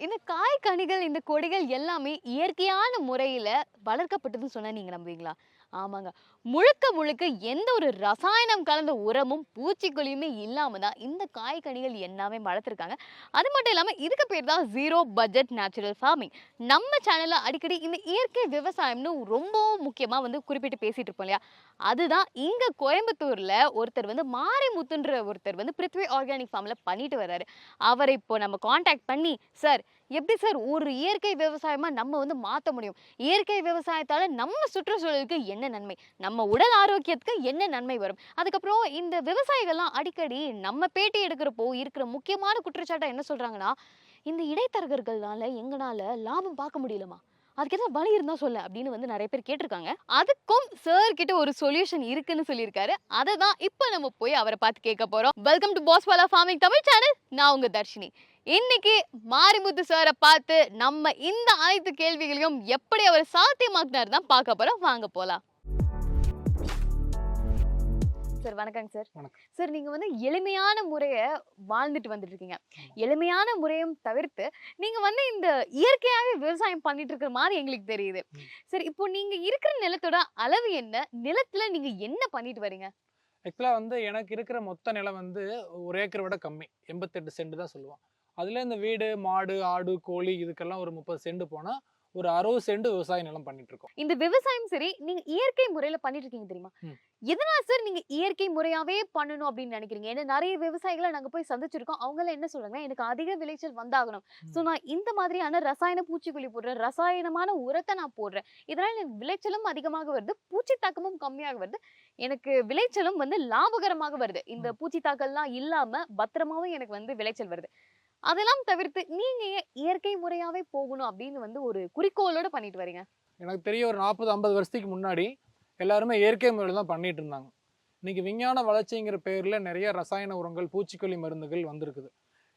இந்த காய் கனிகள் இந்த கொடிகள் எல்லாமே இயற்கையான முறையில வளர்க்கப்பட்டதுன்னு சொன்னா நீங்க நம்புவீங்களா? ஆமாங்க. முழுக்க முழுக்க எந்த ஒரு ரசாயனம் கலந்த உரமும் பூச்சிக்கொல்லியுமே இல்லாமல் தான் இந்த காய் கனிகள் எல்லாமே வளர்த்துருக்காங்க. அது மட்டும் இல்லாமல் இதுக்கு பேர் தான் ஜீரோ பட்ஜெட் நேச்சுரல் ஃபார்மிங் நம்ம சேனலில் அடிக்கடி இந்த இயற்கை விவசாயம்னு ரொம்ப முக்கியமாக வந்து குறிப்பிட்டு பேசிகிட்டு இருப்போம் இல்லையா? அதுதான் இங்கே கோயம்புத்தூரில் ஒருத்தர் வந்து மாரிமுத்துன்ற ஒருத்தர் வந்து பிருத்வி ஆர்கானிக் ஃபார்மில் பண்ணிட்டு வர்றாரு. அவரை இப்போ நம்ம காண்டாக்ட் பண்ணி சார் எப்படி சார் ஒரு இயற்கை விவசாயமா நம்ம வந்து மாத்த முடியும்? இயற்கை விவசாயத்தால நம்ம சுற்றுச்சூழலுக்கு என்ன நன்மை? நம்ம உடல் ஆரோக்கியத்துக்கு என்ன நன்மை வரும்? அதுக்கப்புறம் இந்த விவசாயிகள்லாம் அடிக்கடி நம்ம பேட்டி எடுக்கிறப்போ இருக்கிற முக்கியமான குற்றச்சாட்டை என்ன சொல்றாங்கன்னா இந்த இடைத்தரகர்கள்னால எங்கனால லாபம் பார்க்க முடியலமா அதுக்கு ஏதாவது வழி இருந்தா சொல்ல அப்படின்னு வந்து நிறைய பேர் கேட்டிருக்காங்க. அதுக்கும் சார் கிட்ட ஒரு சொல்யூஷன் இருக்குன்னு சொல்லியிருக்காரு. அதை தான் இப்போ நம்ம போய் அவரை பார்த்து கேட்க போறோம். Welcome to பாஸ்வாலா farming Tamil channel நான் உங்க தர்ஷினி. இன்னைக்கு மாரிமுத்து சாரை பார்த்து நம்ம இந்த அனைத்து கேள்விகளையும் எப்படி அவர் சாத்தியமாக்குனார் தான் பார்க்க போறோம். வாங்க போலாம். சார் வணக்கங்க சார். வணக்கம். சார் நீங்க வந்து எளிமையான முறையை வாழ்ந்துட்டு வந்துட்டு இருக்கீங்க. எளிமையான முறையும் தவிர்த்து நீங்க வந்து இந்த இயற்கையாவே விவசாயம் பண்ணிட்டு இருக்கிற மாதிரி எங்களுக்கு தெரியுது. சரி இப்போ நீங்க இருக்கிற நிலத்தோட அளவு என்ன? நிலத்துல நீங்க என்ன பண்ணிட்டு வரீங்க? ஆக்சுவலாக வந்து எனக்கு இருக்கிற மொத்த நிலம் வந்து ஒரு ஏக்கரை விட கம்மி. எண்பத்தெட்டு சென்ட் தான் சொல்லுவோம். அதில் இந்த வீடு மாடு ஆடு கோழி இதுக்கெல்லாம் ஒரு முப்பது சென்ட் போனால் ஒரு அறுபது சென்ட் விவசாய நிலம் பண்ணிட்டு இருக்கோம். இந்த விவசாயம் சரி நீங்க இயற்கை முறையில பண்ணிட்டு இருக்கீங்க தெரியுமா. எதனால சார் நீங்க இயற்கை முறையாவே பண்ணணும் அப்படின்னு நினைக்கிறீங்க? ஏன்னா நிறைய விவசாயிகளை நாங்க போய் சந்திச்சிருக்கோம். அவங்க என்ன சொல்றாங்க எனக்கு அதிக விளைச்சல் வந்தாகணும். சோ நான் இந்த மாதிரியான ரசாயன பூச்சிக்கொல்லி போடுறேன் ரசாயனமான உரத்தை நான் போடுறேன். இதனால எனக்கு விளைச்சலும் அதிகமாக வருது. பூச்சி தாக்கமும் கம்மியாக வருது. எனக்கு விளைச்சலும் வந்து லாபகரமாக வருது. இந்த பூச்சி தாக்கம்லாம் இல்லாம பத்திரமாவும் எனக்கு வந்து விளைச்சல் வருது. அதெல்லாம் தவிர்த்து நீங்க ஏன் இயற்கை முறையாவே போகணும் அப்படின்னு வந்து ஒரு குறிக்கோளோட பண்ணிட்டு வரீங்க? எனக்கு தெரிய ஒரு நாற்பது ஐம்பது வருஷத்துக்கு முன்னாடி எல்லாருமே இயற்கை முறையில் தான் பண்ணிட்டு இருந்தாங்க. இன்னைக்கு விஞ்ஞான வளர்ச்சிங்கிற பேரில் நிறைய ரசாயன உரங்கள் பூச்சிக்கொல்லி மருந்துகள் வந்திருக்குது.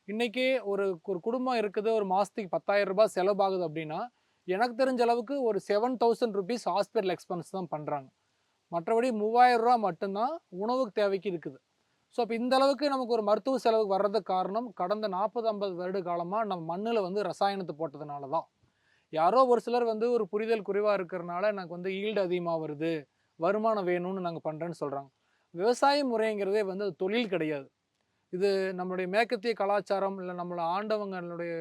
இன்னைக்கு ஒரு ஒரு குடும்பம் இருக்குது ஒரு மாதத்துக்கு பத்தாயிரம் ரூபாய் செலவாகுது அப்படின்னா எனக்கு தெரிஞ்ச அளவுக்கு ஒரு seven thousand rupees hospital expense தான் பண்ணுறாங்க மற்றபடி மூவாயிரம் ரூபா மட்டும்தான் உணவுக்கு தேவைக்கு இருக்குது. ஸோ இப்போ இந்த அளவுக்கு நமக்கு ஒரு மருத்துவ செலவுக்கு வர்றதுக்கு காரணம் கடந்த நாற்பது ஐம்பது வருட காலமாக நம்ம மண்ணில் வந்து ரசாயனத்தை போட்டதுனால தான். யாரோ ஒரு சிலர் வந்து ஒரு புரிதல் குறைவாக இருக்கிறனால எனக்கு வந்து ஈல்டு அதிகமாக வருது வருமானம் வேணும்னு நாங்கள் பண்ணுறேன்னு சொல்கிறாங்க விவசாய முறைங்கிறதே வந்து அது தொழில் கிடையாது. இது நம்மளுடைய மேற்கத்திய கலாச்சாரம் இல்லை நம்மளை ஆண்டவங்களுடைய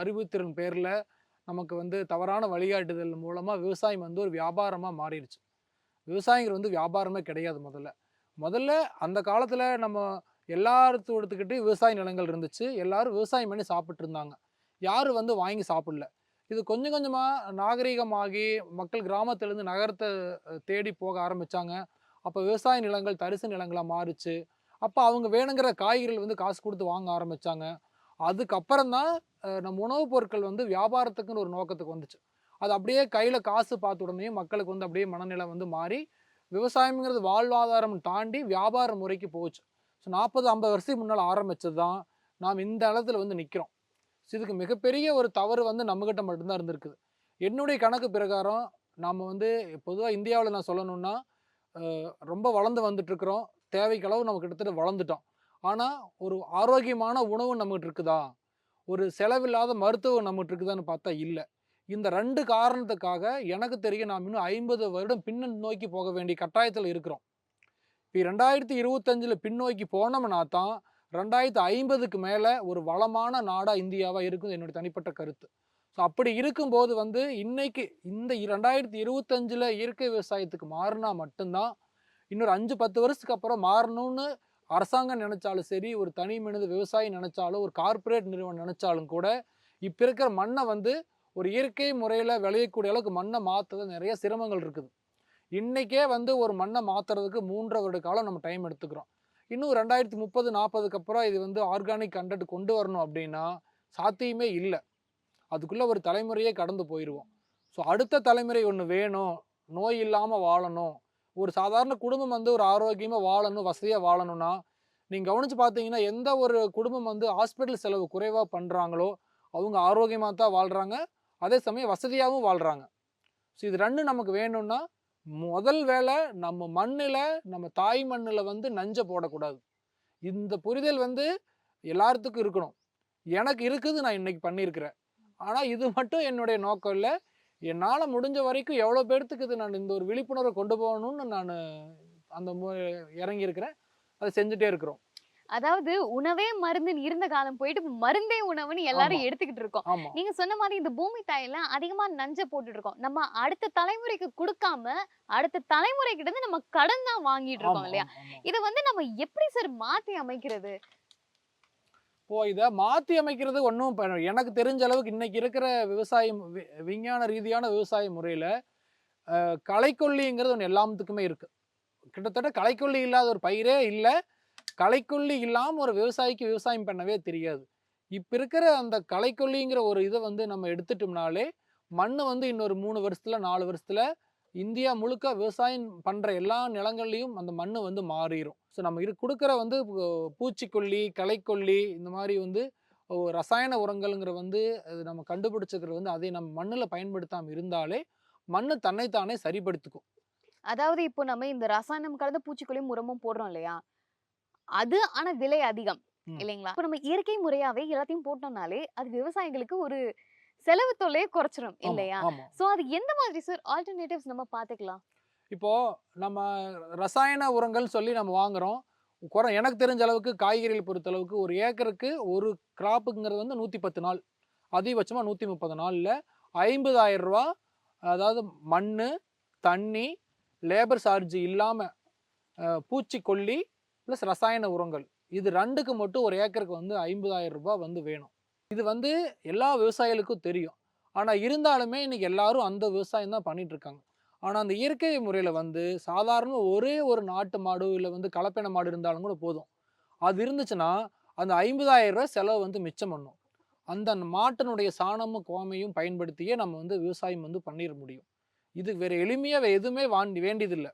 அறிவுத்திறன் பேரில் நமக்கு வந்து தவறான வழிகாட்டுதல் மூலமாக விவசாயம் வந்து ஒரு வியாபாரமாக மாறிடுச்சு. விவசாயிங்கிற வந்து வியாபாரமே கிடையாது முதல்ல. முதல்ல அந்த காலத்தில் நம்ம எல்லாத்தோடத்துக்கிட்டே விவசாய நிலங்கள் இருந்துச்சு. எல்லாரும் விவசாயம் பண்ணி சாப்பிட்டு இருந்தாங்க. யாரும் வந்து வாங்கி சாப்பிடல. இது கொஞ்சம் கொஞ்சமாக நாகரிகமாகி மக்கள் கிராமத்துலேருந்து நகரத்தை தேடி போக ஆரம்பித்தாங்க அப்போ விவசாய நிலங்கள் தரிசு நிலங்களாக மாறுச்சு. அப்போ அவங்க வேணுங்கிற காய்கறிகள் வந்து காசு கொடுத்து வாங்க ஆரம்பித்தாங்க அதுக்கப்புறம் தான் நம்ம உணவுப் பொருட்கள் வந்து வியாபாரத்துக்குன்னு ஒரு நோக்கத்துக்கு வந்துச்சு. அது அப்படியே கையில் காசு பார்த்த உடனே மக்களுக்கு வந்து அப்படியே மனநிலை வந்து மாறி விவசாயம்ங்கிறது வாழ்வாதாரம் தாண்டி வியாபார முறைக்கு போச்சு. ஸோ நாற்பது ஐம்பது வருஷத்துக்கு முன்னால் ஆரம்பிச்சது தான் நாம் இந்த இடத்துல வந்து நிற்கிறோம் ஸோ இதுக்கு மிகப்பெரிய ஒரு தவறு வந்து நம்மக்கிட்ட மட்டும்தான் இருந்திருக்குது. என்னுடைய கணக்கு பிரகாரம் நாம் வந்து பொதுவாக இந்தியாவில் நான் சொல்லணும்னா ரொம்ப வளர்ந்து வந்துட்டுருக்குறோம். தேவைக்களவு நம்ம கிட்டத்தட்ட வளர்ந்துட்டோம். ஆனால் ஒரு ஆரோக்கியமான உணவு நம்மகிட்ட இருக்குதா? ஒரு செலவில்லாத மருத்துவம் நம்மகிட்ட இருக்குதான்னு பார்த்தா இல்லை. இந்த ரெண்டு காரணத்துக்காக எனக்கு தெரியும் நாம் இன்னும் ஐம்பது வருடம் பின்ன நோக்கி போக வேண்டிய கட்டாயத்தில் இருக்கிறோம். இப்போ ரெண்டாயிரத்தி இருபத்தஞ்சில் பின்னோக்கி போனோம்னா தான் ரெண்டாயிரத்து ஐம்பதுக்கு மேலே ஒரு வளமான நாடாக இந்தியாவாக இருக்கும் என்னுடைய தனிப்பட்ட கருத்து. ஸோ அப்படி இருக்கும்போது வந்து இன்னைக்கு இந்த ரெண்டாயிரத்தி இருபத்தஞ்சில் இயற்கை விவசாயத்துக்கு மாறினா மட்டும்தான் இன்னொரு அஞ்சு பத்து வருஷத்துக்கு அப்புறம் மாறணும்னு அரசாங்கம் நினச்சாலும் சரி ஒரு தனி மனித விவசாயி நினைச்சாலும் ஒரு கார்ப்பரேட் நிறுவனம் நினச்சாலும் கூட இப்போ இருக்கிற மண்ணை வந்து ஒரு இயற்கை முறையில் விளையக்கூடிய அளவுக்கு மண்ணை மாற்றுறது நிறைய சிரமங்கள் இருக்குது. இன்றைக்கே வந்து ஒரு மண்ணை மாற்றுறதுக்கு மூன்றரை வருட காலம் நம்ம டைம் எடுத்துக்கிறோம். இன்னும் ரெண்டாயிரத்தி முப்பது நாற்பதுக்கு அப்புறம் இது வந்து ஆர்கானிக் கண்டென்ட் கொண்டு வரணும் அப்படின்னா சாத்தியமே இல்லை. அதுக்குள்ளே ஒரு தலைமுறையே கடந்து போயிடுவோம் ஸோ அடுத்த தலைமுறை ஒன்று வேணும். நோய் இல்லாமல் வாழணும். ஒரு சாதாரண குடும்பம் வந்து ஒரு ஆரோக்கியமாக வாழணும் வசதியாக வாழணும்னா நீங்கள் கவனித்து பார்த்தீங்கன்னா எந்த ஒரு குடும்பம் வந்து ஹாஸ்பிட்டல் செலவு குறைவாக பண்ணுறாங்களோ அவங்க ஆரோக்கியமாக தான் வாழ்கிறாங்க அதே சமயம் வசதியாகவும் வாழ்கிறாங்க ஸோ இது ரெண்டும் நமக்கு வேணும்னா முதல் வேலை நம்ம மண்ணில் நம்ம தாய் மண்ணில் வந்து நஞ்சை போடக்கூடாது. இந்த புரிதல் வந்து எல்லாத்துக்கும் இருக்கணும். எனக்கு இருக்குது நான் இன்னைக்கு பண்ணியிருக்கிறேன். ஆனால் இது மட்டும் என்னுடைய நோக்கம் இல்லை. என்னால் முடிஞ்ச வரைக்கும் எவ்வளோ பேர்த்துக்கு இது நான் இந்த ஒரு விழிப்புணர்வை கொண்டு போகணும்னு நான் அந்த மு- அதை செஞ்சுட்டே இருக்கிறோம். அதாவது உணவே மருந்துன்னு இருந்த காலம் போயிட்டு மருந்தே உணவுன்னு எல்லாரும் எடுத்துக்கிட்டு இருக்கோம். நீங்க சொன்ன மாதிரி இந்த பூமி தாயில அதிகமா நஞ்ச போட்டுட்டு இருக்கோம். நம்ம அடுத்த தலைமுறைக்கு கொடுக்காம அடுத்த தலைமுறை கிட்ட இருந்து நம்ம கடன் தான் வாங்கிட்டு இருக்கோம் இல்லையா. இதை வந்து நம்ம எப்படி சார் மாத்தி அமைக்கிறது? இப்போ இதை மாத்தி அமைக்கிறது ஒன்றும் எனக்கு தெரிஞ்ச அளவுக்கு இன்னைக்கு இருக்கிற விவசாயம் வி- விஞ்ஞான ரீதியான விவசாய முறையில களைக்கொல்லிங்கிறது ஒன்று எல்லாத்துக்குமே இருக்கு. கிட்டத்தட்ட களைக்கொல்லி இல்லாத ஒரு பயிரே இல்லை. களைக்கொல்லி இல்லாமல் ஒரு விவசாயிக்கு விவசாயம் பண்ணவே தெரியாது. இப்போ இருக்கிற அந்த களைக்கொல்லிங்கிற ஒரு இதை வந்து நம்ம எடுத்துட்டோம்னாலே மண் வந்து இன்னொரு மூணு வருஷத்தில் நாலு வருஷத்தில் இந்தியா முழுக்க விவசாயம் பண்ணுற எல்லா நிலங்கள்லையும் அந்த மண் வந்து மாறிடும் ஸோ நம்ம இரு கொடுக்குற வந்து பூச்சிக்கொல்லி களைக்கொல்லி இந்த மாதிரி வந்து ரசாயன உரங்கள்ங்கிற வந்து அது நம்ம கண்டுபிடிச்சிக்கிறது வந்து அதை நம்ம மண்ணில் பயன்படுத்தாமல் இருந்தாலே மண் தன்னைத்தானே சரிப்படுத்திக்கும். அதாவது இப்போ நம்ம இந்த ரசாயனம் கலந்த பூச்சிக்கொல்லியும் உரமும் போடுறோம் இல்லையா? அது ஆனா விலை அதிகம். இல்லைங்களா? இப்போ நம்ம இயற்கை முறையாவே எல்லாத்தையும் போட்டோம்னாலே அது விவசாயிகளுக்கு ஒரு செலவு தொல்லையை குறைச்சிரும் இல்லையா? சோ அது எந்த மாதிரி சார்? ஆல்டர்னேட்டிவ்ஸ் நம்ம பாத்துக்கலாம். இப்போ நம்ம ரசாயன உரங்கள் சொல்லி நம்ம வாங்குறோம். குறை எனக்கு தெரிஞ்ச அளவுக்கு காய்கறிகள் பொறுத்த அளவுக்கு ஒரு ஏக்கருக்கு ஒரு கிராப்புங்கிறது வந்து நூற்றி பத்து நாள். அதிகபட்சமாக நூற்றி முப்பது நாளில் ஐம்பதாயிரம் ரூபா அதாவது மண் தண்ணி லேபர் சார்ஜ் இல்லாமல் பூச்சிக்கொல்லி ப்ளஸ் ரசாயன உரங்கள். இது ரெண்டுக்கு மட்டும் ஒரு ஏக்கருக்கு வந்து ஐம்பதாயிரம் ரூபாய் வந்து வேணும். இது வந்து எல்லா விவசாயிகளுக்கும் தெரியும். ஆனால் இருந்தாலுமே இன்னைக்கு எல்லாரும் அந்த விவசாயம் தான் பண்ணிட்டு இருக்காங்க ஆனால் அந்த இயற்கை முறையில் வந்து சாதாரண ஒரே ஒரு நாட்டு மாடு இல்லை வந்து கலப்பின மாடு இருந்தாலும் கூட போதும். அது இருந்துச்சுன்னா அந்த ஐம்பதாயிரம் ரூபாய் செலவு வந்து மிச்சம் பண்ணும். அந்த மாட்டினுடைய சாணமும் கோமையும் பயன்படுத்தியே நம்ம வந்து விவசாயம் வந்து பண்ணிட முடியும். இது வேறு எளிமையாக எதுவுமே வாண்டி வேண்டியதில்லை.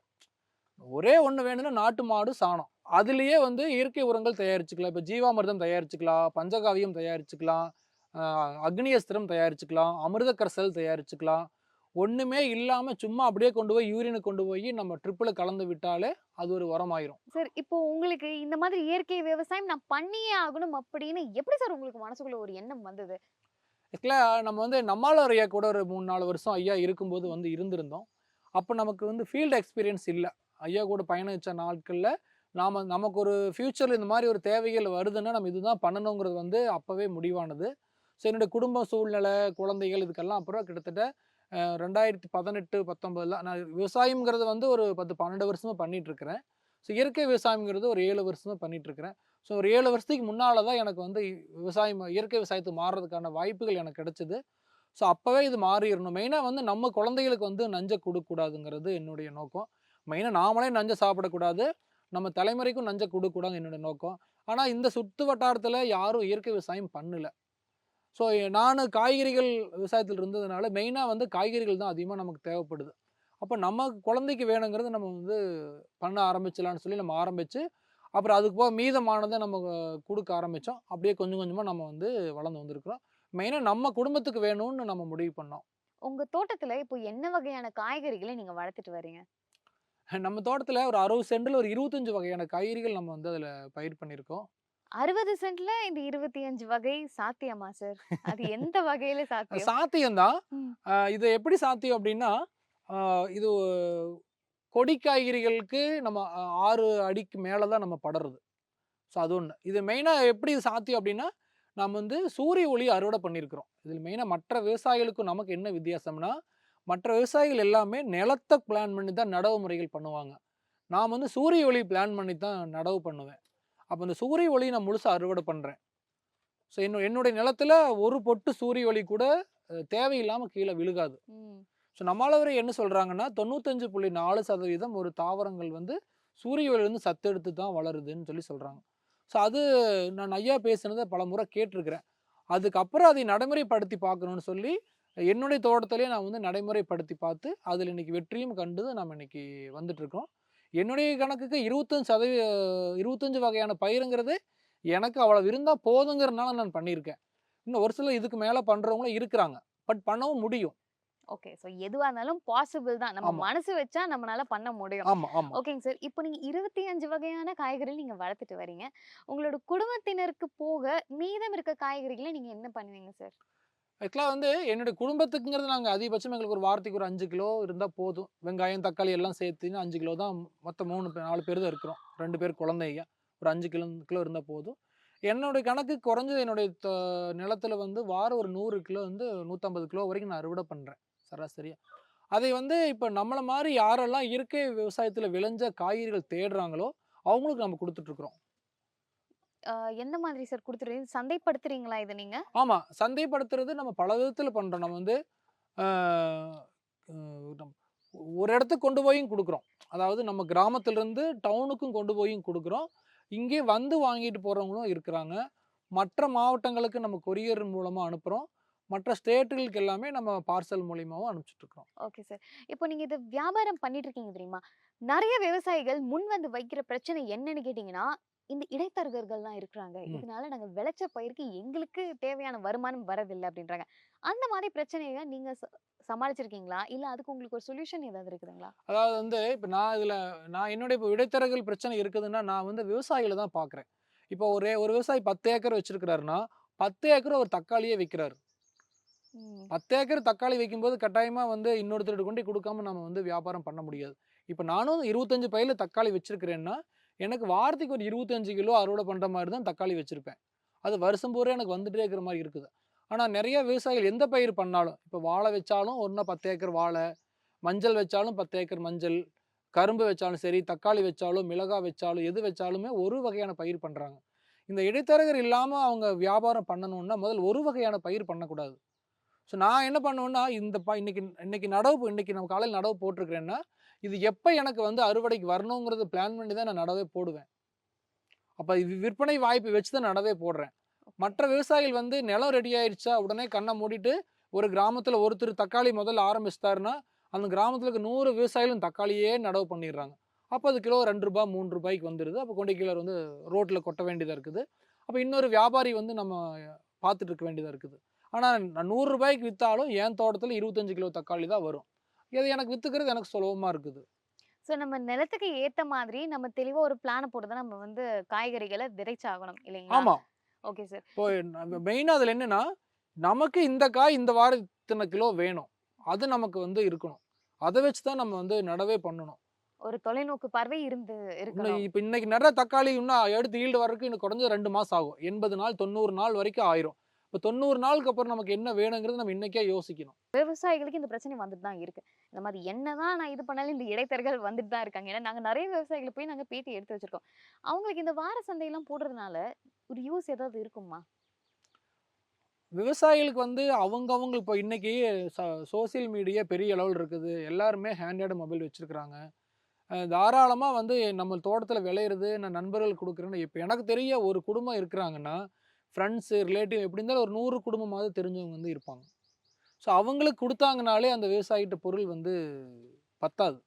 ஒரே ஒன்று வேணும்னா நாட்டு மாடு சாணம். அதுலேயே வந்து இயற்கை உரங்கள் தயாரிச்சுக்கலாம். இப்போ ஜீவாமிர்தம் தயாரிச்சுக்கலாம் பஞ்சகாவியம் தயாரிச்சுக்கலாம் அக்னியஸ்திரம் தயாரிச்சுக்கலாம் அமிர்தக்கரசல் தயாரிச்சுக்கலாம். ஒண்ணுமே இல்லாம சும்மா அப்படியே கொண்டு போய் யூரினை கொண்டு போய் நம்ம ட்ரிப்பில் கலந்து விட்டாலே அது ஒரு உரமாயிரும். சார் இப்போ உங்களுக்கு இந்த மாதிரி இயற்கை விவசாயம் நான் பண்ணியே ஆகணும் அப்படின்னு எப்படி சார் உங்களுக்கு மனசுக்குள்ள ஒரு எண்ணம் வந்தது? ஆக்சுவலாக நம்ம வந்து நம்மால் ஐயா கூட ஒரு மூணு நாலு வருஷம் ஐயா இருக்கும்போது வந்து இருந்திருந்தோம். அப்போ நமக்கு வந்து ஃபீல்டு எக்ஸ்பீரியன்ஸ் இல்லை. ஐயா கூட பயணிச்ச நாட்களில் நாம் நமக்கு ஒரு ஃப்யூச்சரில் இந்த மாதிரி ஒரு தேவைகள் வருதுன்னா நம்ம இதுதான் பண்ணணுங்கிறது வந்து அப்போவே முடிவானது. ஸோ என்னுடைய குடும்ப சூழ்நிலை குழந்தைகள் இதுக்கெல்லாம் அப்புறம் கிட்டத்தட்ட ரெண்டாயிரத்தி பதினெட்டு பத்தொம்பதுல நான் விவசாயம்ங்கிறது வந்து ஒரு பத்து பன்னெண்டு வருஷமாக பண்ணிகிட்ருக்கிறேன் ஸோ இயற்கை விவசாயம்ங்கிறது ஒரு ஏழு வருஷமாக பண்ணிகிட்ருக்கிறேன் ஸோ ஒரு ஏழு வருஷத்துக்கு முன்னால் தான் எனக்கு வந்து விவசாயம் இயற்கை விவசாயத்துக்கு மாறுறதுக்கான வாய்ப்புகள் எனக்கு கிடச்சிது. ஸோ அப்போவே இது மாறிடணும். மெயினாக வந்து நம்ம குழந்தைகளுக்கு வந்து நஞ்சை கொடுக்கக்கூடாதுங்கிறது என்னுடைய நோக்கம். மெயினாக நாமளே நஞ்சை சாப்பிடக்கூடாது. நம்ம தலைமுறைக்கும் நஞ்சை கொடுக்கக்கூடாது என்னோட நோக்கம். ஆனால் இந்த சுற்று வட்டாரத்தில் யாரும் இயற்கை விவசாயம் பண்ணல. ஸோ நான் காய்கறிகள் விவசாயத்தில் இருந்ததுனால மெயினாக வந்து காய்கறிகள் தான் அதிகமாக நமக்கு தேவைப்படுது. அப்போ நம்ம குழந்தைக்கு வேணுங்கிறது நம்ம வந்து பண்ண ஆரம்பிச்சலான்னு சொல்லி நம்ம ஆரம்பித்து அப்புறம் அதுக்கு போக மீதமானதை நம்ம கொடுக்க ஆரம்பித்தோம் அப்படியே கொஞ்சம் கொஞ்சமாக நம்ம வந்து வளர்ந்து வந்திருக்கிறோம். மெயினாக நம்ம குடும்பத்துக்கு வேணும்னு நம்ம முடிவு பண்ணோம். உங்கள் தோட்டத்தில் இப்போ என்ன வகையான காய்கறிகளை நீங்கள் வளர்த்துட்டு வரீங்க நம்ம தோட்டத்தில் ஒரு அறுபது சென்டில் ஒரு இருபத்தஞ்சு வகையான காய்கறிகள் நம்ம வந்து அதில் பயிர் பண்ணியிருக்கோம். அறுபது சென்ட்ல இந்த இருபத்தி அஞ்சு வகை சாத்தியமா சார்? அது எந்த வகையில சாத்தியம்? சாத்தியம்தான் இது எப்படி சாத்தியம் அப்படின்னா இது கொடி காய்கறிகளுக்கு நம்ம ஆறு அடிக்கு மேலே தான் நம்ம படறது. ஸோ அது ஒன்று இது மெயினாக எப்படி சாத்தியம் அப்படின்னா நம்ம வந்து சூரிய ஒளி அறுவடை பண்ணியிருக்கிறோம். இதில் மெயினாக மற்ற விவசாயிகளுக்கும் நமக்கு என்ன வித்தியாசம்னா மற்ற விவசாயிகள் எல்லாமே நிலத்தை பிளான் பண்ணி தான் நடவு முறைகள் பண்ணுவாங்க. நான் வந்து சூரிய ஒளி பிளான் பண்ணி தான் நடவு பண்ணுவேன். அப்போ இந்த சூரிய ஒளி நான் முழுசாக அறுவடை பண்ணுறேன் ஸோ என்னோட என்னுடைய நிலத்துல ஒரு பொட்டு சூரிய ஒளி கூட தேவையில்லாமல் கீழே விழுகாது. ஸோ நம்மளவரை என்ன சொல்கிறாங்கன்னா தொண்ணூத்தஞ்சு புள்ளி நாலு சதவீதம் ஒரு தாவரங்கள் வந்து சூரிய ஒளியிலேருந்து சத்தெடுத்து தான் வளருதுன்னு சொல்லி சொல்கிறாங்க ஸோ அது நான் ஐயா பேசுனதை பல முறை கேட்டிருக்கிறேன் அதுக்கப்புறம் அதை நடைமுறைப்படுத்தி பார்க்கணும்னு சொல்லி என்னுடைய தோட்டத்திலே நான் வந்து நடைமுறைப்படுத்தி பார்த்து அதில் இன்னைக்கு வெற்றியும் கண்டு நம்ம இன்னைக்கு வந்துட்டு இருக்கோம் என்னுடைய கணக்குக்கு இருபத்தஞ்சு சதவீத இருபத்தஞ்சு வகையான பயிருங்கிறது எனக்கு அவ்வளவு இருந்தால் போதுங்கிறதுனால நான் பண்ணியிருக்கேன். இன்னும் ஒரு சிலர் இதுக்கு மேலே பண்ணுறவங்களும் இருக்கிறாங்க. பட் பண்ணவும் முடியும். ஓகே. சோ எதுவா இருந்தாலும் பாசிபிள் தான். நம்ம. மனசு வச்சா நம்மளால பண்ண முடியும். ஓகேங்க சார். இப்போ நீங்க இருபத்தி அஞ்சு வகையான காய்கறிகள் நீங்க வளர்த்துட்டு வரீங்க. உங்களோட குடும்பத்தினருக்கு போக மீதம் இருக்க காய்கறிகளை நீங்க என்ன பண்ணுவீங்க சார்? ஆக்சுவலாக வந்து என்னுடைய குடும்பத்துக்குங்கிறது நாங்கள் அதிகபட்சம் எங்களுக்கு ஒரு வாரத்துக்கு ஒரு அஞ்சு கிலோ இருந்தால் போதும். வெங்காயம் தக்காளி எல்லாம் சேர்த்துன்னு அஞ்சு கிலோ தான் மொத்தம் மூணு நாலு பேர் தான் இருக்கிறோம். ரெண்டு பேர் குழந்தைங்க. ஒரு அஞ்சு கிலோ கிலோ இருந்தால் போதும். என்னுடைய கணக்கு குறைஞ்சது என்னுடைய த- நிலத்துல வந்து வாரம் ஒரு நூறு கிலோ வந்து நூற்றம்பது கிலோ வரைக்கும் நான் அறுவடை பண்ணுறேன் சராசரியாக அதை வந்து இப்போ நம்மளை மாதிரி யாரெல்லாம் இயற்கை விவசாயத்தில் விளைஞ்ச காய்கறிகள் தேடுறாங்களோ அவங்களுக்கு நம்ம கொடுத்துட்ருக்குறோம் எந்த மாதிரி சார் கொடுத்துருவீங்க? சந்தைப்படுத்துறீங்களா இதை நீங்க? ஆமாம் சந்தைப்படுத்துறது நம்ம பல விதத்தில் பண்ணுறோம் நம்ம வந்து ஒரு இடத்துக்கு கொண்டு போயும் கொடுக்குறோம். அதாவது நம்ம கிராமத்துலேருந்து டவுனுக்கும் கொண்டு போயும் கொடுக்குறோம். இங்கே வந்து வாங்கிட்டு போகிறவங்களும் இருக்கிறாங்க. மற்ற மாவட்டங்களுக்கு நம்ம கொரியர் மூலமாக அனுப்புகிறோம் மற்ற ஸ்டேட்டுகளுக்கு எல்லாமே நம்ம பார்சல் மூலியமாகவும் அனுப்பிச்சிட்ருக்கோம் ஓகே சார். இப்போ நீங்க இது வியாபாரம் பண்ணிட்டு இருக்கீங்க தெரியுமா? நிறைய விவசாயிகள் முன் வந்து வைக்கிற பிரச்சனை என்னன்னு கேட்டீங்கன்னா இந்த இடைத்தரகர்கள்லாம் இருக்கிறாங்க. இதனால நாங்க விளைச்ச பயிருக்கு எங்களுக்கு தேவையான வருமானம் வரதில்லை அப்படின்றாங்க. அந்த மாதிரி பிரச்சனையை நீங்க சமாளிச்சிருக்கீங்களா? இல்ல அதுக்கு உங்களுக்கு ஒரு சொல்யூஷன் ஏதாவது இருக்குதுங்களா? அதாவது வந்து இப்போ நான் இதில் நான் என்னுடைய இப்போ இடைத்தரகர்கள் பிரச்சனை இருக்குதுன்னா நான் வந்து விவசாயிகளை தான் பார்க்குறேன் இப்போ ஒரே ஒரு விவசாயி பத்து ஏக்கர் வச்சிருக்கிறாருன்னா பத்து ஏக்கர் ஒரு தக்காளியே விற்கிறாரு. பத்து ஏக்கர் தக்காளி வைக்கும்போது கட்டாயமாக வந்து இன்னொருத்தர்கிட்ட கொண்டு கொடுக்காம நம்ம வந்து வியாபாரம் பண்ண முடியாது. இப்போ நானும் இருபத்தஞ்சு பயில தக்காளி வச்சிருக்கிறேன்னா எனக்கு வாரத்துக்கு ஒரு இருபத்தஞ்சு கிலோ அறுவடை பண்ணுற மாதிரி தான் தக்காளி வச்சுருப்பேன். அது வருஷம் பூரா எனக்கு வந்துட்டே இருக்கிற மாதிரி இருக்குது. ஆனால் நிறைய விவசாயிகள் எந்த பயிர் பண்ணாலும் இப்போ வாழை வச்சாலும் ஒன்றா பத்து ஏக்கர் வாழை மஞ்சள் வச்சாலும் பத்து ஏக்கர் மஞ்சள் கரும்பு வச்சாலும் சரி தக்காளி வச்சாலும் மிளகாய் வச்சாலும் எது வச்சாலுமே ஒரு வகையான பயிர் பண்ணுறாங்க இந்த இடைத்தரகர் இல்லாமல் அவங்க வியாபாரம் பண்ணணுன்னா முதல் ஒரு வகையான பயிர் பண்ணக்கூடாது. ஸோ நான் என்ன பண்ணுவேன்னா இந்த ப இன்னைக்கு இன்னைக்கு நடவு இன்னைக்கு நம்ம காலையில் நடவு போட்டிருக்கிறேன்னா இது எப்போ எனக்கு வந்து அறுவடைக்கு வரணுங்கிறது பிளான் பண்ணி தான் நான் நடவே போடுவேன். அப்போ இது விற்பனை வாய்ப்பு வச்சு தான் நடவே போடுறேன். மற்ற விவசாயிகள் வந்து நிலம் ரெடி ஆயிடுச்சா உடனே கண்ணை மூடிட்டு ஒரு கிராமத்தில் ஒருத்தர் தக்காளி முதல்ல ஆரம்பிச்சிட்டாருன்னா அந்த கிராமத்தில் இருக்க நூறு விவசாயிகளும் தக்காளியே நடவு பண்ணிடுறாங்க. அப்போ அது கிலோ ரெண்டு ரூபாய் மூணு ரூபாய்க்கு வந்துடுது அப்போ கொண்டை கீழே வந்து ரோட்டில் கொட்ட வேண்டியதாக இருக்குது. அப்போ இன்னொரு வியாபாரி வந்து நம்ம பார்த்துட்டு இருக்க வேண்டியதாக இருக்குது. ஆனால் நான் நூறு ரூபாய்க்கு விற்றாலும் என் தோட்டத்தில் இருபத்தஞ்சு கிலோ தக்காளி தான் வரும். இது எனக்கு விற்றுக்கிறது எனக்கு சுலபமாக இருக்குது. ஸோ நம்ம நிலத்துக்கு ஏத்த மாதிரி நம்ம தெளிவா ஒரு பிளான போட்டு நம்ம வந்து காய்கறிகளை விதைச்சாகணும் இல்லைங்களா? ஆமாம் ஓகே சார். இப்போ மெயினாக அதில் என்னென்னா நமக்கு இந்த காய் இந்த வாரம் இத்தனை கிலோ வேணும். அது நமக்கு வந்து இருக்கணும். அதை வச்சு தான் நம்ம வந்து நடவே பண்ணணும். ஒரு தொலைநோக்கு பார்வை இருந்து இருக்கணும். இப்போ இன்னைக்கு நிறைய தக்காளி இன்னும் எடுத்து ஈல்டு வர்றதுக்கு இன்னும் குறைஞ்சது ரெண்டு மாதம் ஆகும். எண்பது நாள் தொண்ணூறு நாள் வரைக்கும் ஆயிரும். இப்போ தொண்ணூறு நாளுக்கு அப்புறம் நமக்கு என்ன வேணுங்கிறது நம்ம இன்னைக்கே யோசிக்கணும். விவசாயிகளுக்கு இந்த பிரச்சனை வந்துட்டு தான் இருக்கு. இந்த மாதிரி என்னதான் நான் இது பண்ணாலும் இந்த இடைத்தரகர்கள் வந்துட்டு தான் இருக்காங்க. ஏன்னா நாங்க நிறைய விவசாயிகளை போய் நாங்க பேட்டி எடுத்து வச்சிருக்கோம். அவங்களுக்கு இந்த வார சந்தையெல்லாம் போடுறதுனால ஒரு யூஸ் ஏதாவது இருக்குமா? விவசாயிகளுக்கு வந்து அவங்கவங்க இப்போ இன்னைக்கு சோசியல் மீடியா பெரிய அளவில் இருக்குது. எல்லாருமே ஹேண்ட்ஹேண்ட் மொபைல் வச்சுருக்குறாங்க. தாராளமாக வந்து நம்ம தோட்டத்தில் விளையிறது நான் நண்பர்கள் கொடுக்குறேன்னு இப்போ எனக்கு தெரிய ஒரு குடும்பம் இருக்கிறாங்கன்னா ஃப்ரெண்ட்ஸு ரிலேட்டிவ் எப்படி இருந்தாலும் ஒரு நூறு குடும்பமாவது தெரிஞ்சவங்க வந்து இருப்பாங்க. ஸோ அவங்களுக்கு கொடுத்தாங்கனாலே அந்த விவசாயிகிட்ட பொருள் வந்து பத்தாது.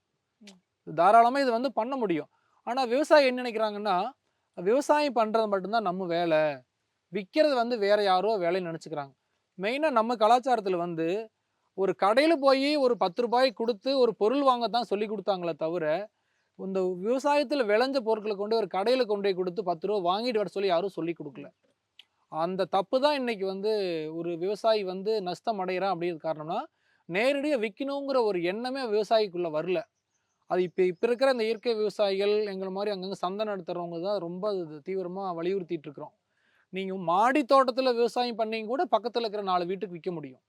தாராளமாக இது வந்து பண்ண முடியும். ஆனால் விவசாயி என்ன நினைக்கிறாங்கன்னா விவசாயம் பண்ணுறது மட்டும்தான் நம்ம வேலை. விற்கிறது வந்து வேற யாரோ வேலைன்னு நினச்சிக்கிறாங்க. மெயினாக நம்ம கலாச்சாரத்தில் வந்து ஒரு கடையில் போய் ஒரு பத்து ரூபாய் கொடுத்து ஒரு பொருள் வாங்க தான் சொல்லி கொடுத்தாங்களே தவிர இந்த விவசாயத்தில் விளைஞ்ச பொருட்களை கொண்டு ஒரு கடையில் கொண்டு போய் கொடுத்து பத்து ரூபா வாங்கிட்டு வர சொல்லி யாரும் சொல்லி கொடுக்கல. அந்த தப்பு தான் இன்னைக்கு வந்து ஒரு விவசாயி வந்து நஷ்டம் அடைகிறான் அப்படிங்கிறது காரணம்னா நேரடியாக விற்கணுங்கிற ஒரு எண்ணமே விவசாயிக்குள்ளே வரல. அது இப்போ இப்போ இருக்கிற இந்த இயற்கை விவசாயிகள் எங்களை மாதிரி அங்கங்கே சந்தை நடத்துகிறவங்க தான் ரொம்ப அது தீவிரமாக வலியுறுத்திட்டு இருக்கிறோம். நீங்கள் மாடி தோட்டத்தில் விவசாயம் பண்ணிங்க கூட பக்கத்தில் இருக்கிற நாலு வீட்டுக்கு விற்க முடியும்.